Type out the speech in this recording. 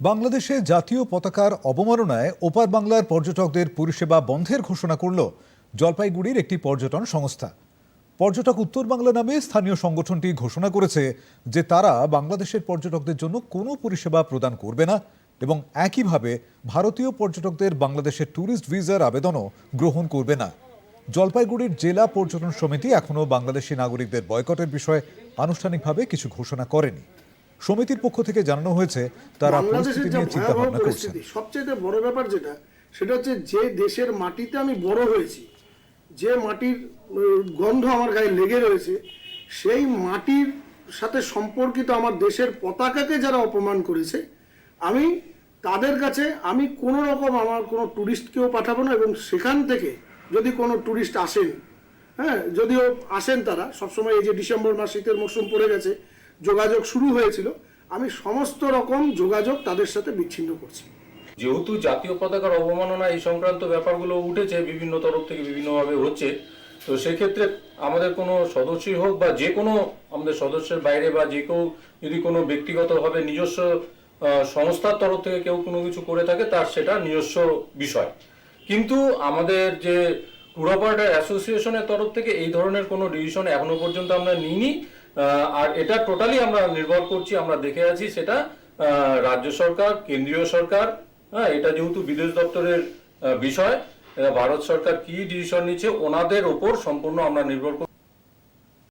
বাংলাদেশে জাতীয় পতাকার অবমাননায় ওপার বাংলার পর্যটকদের পরিষেবা বন্ধের ঘোষণা করল জলপাইগুড়ির একটি পর্যটন সংস্থা। পর্যটক উত্তর বাংলা নামে স্থানীয় সংগঠনটি ঘোষণা করেছে যে তারা বাংলাদেশের পর্যটকদের জন্য কোনো পরিষেবা প্রদান করবে না এবং একইভাবে ভারতীয় পর্যটকদের বাংলাদেশের ট্যুরিস্ট ভিসার আবেদনও গ্রহণ করবে না। জলপাইগুড়ির জেলা পর্যটন সমিতি এখনও বাংলাদেশি নাগরিকদের বয়কটের বিষয়ে আনুষ্ঠানিকভাবে কিছু ঘোষণা করেনি। সমিতির পক্ষ থেকে জানানো হয়েছে তারা পরিস্থিতি নিয়ে চিন্তা ভাবনা করছেন। সবচেয়ে বড় ব্যাপার যেটা সেটা হচ্ছে যে দেশের মাটিতে আমি বড় হয়েছি যে মাটির গন্ধ আমার গায়ে লেগে রয়েছে সেই মাটির সাথে সম্পর্কিত আমার দেশের পতাকাকে যারা অপমান করেছে আমি তাদের কাছে আমি কোনো রকম আমার কোনো ট্যুরিস্টকেও পাঠাবো না এবং সেখান থেকে যদি কোনো ট্যুরিস্ট আসেন হ্যাঁ যদিও আসেন তারা সবসময় এই যে ডিসেম্বর মাস শীতের মরশুম পড়ে গেছে যোগাযোগ শুরু হয়েছিল, আমি সমস্ত রকম যোগাযোগ তাদের সাথে বিচ্ছিন্ন করছি। যেহেতু জাতীয় পতাকার অবমাননা এই সংক্রান্ত ব্যাপারগুলো উঠেছে, বিভিন্ন তরফ থেকে বিভিন্নভাবে হচ্ছে, তো সেক্ষেত্রে আমাদের কোনো সদস্যই হোক বা যে কোনো আমাদের সদস্যের বাইরে বা যে কেউ যদি কোনো ব্যক্তিগতভাবে নিজস্ব সংস্থার তরফ থেকে কেউ কোনো কিছু করে থাকে, তার সেটা নিজস্ব বিষয়। কিন্তু আমাদের যে ট্যুর অপারেটর অ্যাসোসিয়েশনের তরফ থেকে এই ধরনের কোনো ডিসিশন এখনও পর্যন্ত আমরা নিইনি। আর এটা টোটালি আমরা নির্ভর করছি, আমরা দেখে আছি সেটা রাজ্য সরকার, কেন্দ্রীয় সরকার হ্যাঁ এটা যেহেতু বিদেশ দপ্তরের বিষয় ভারত সরকার কি ডিসিশন নিচ্ছে, ওনাদের ওপর সম্পূর্ণ আমরা নির্ভর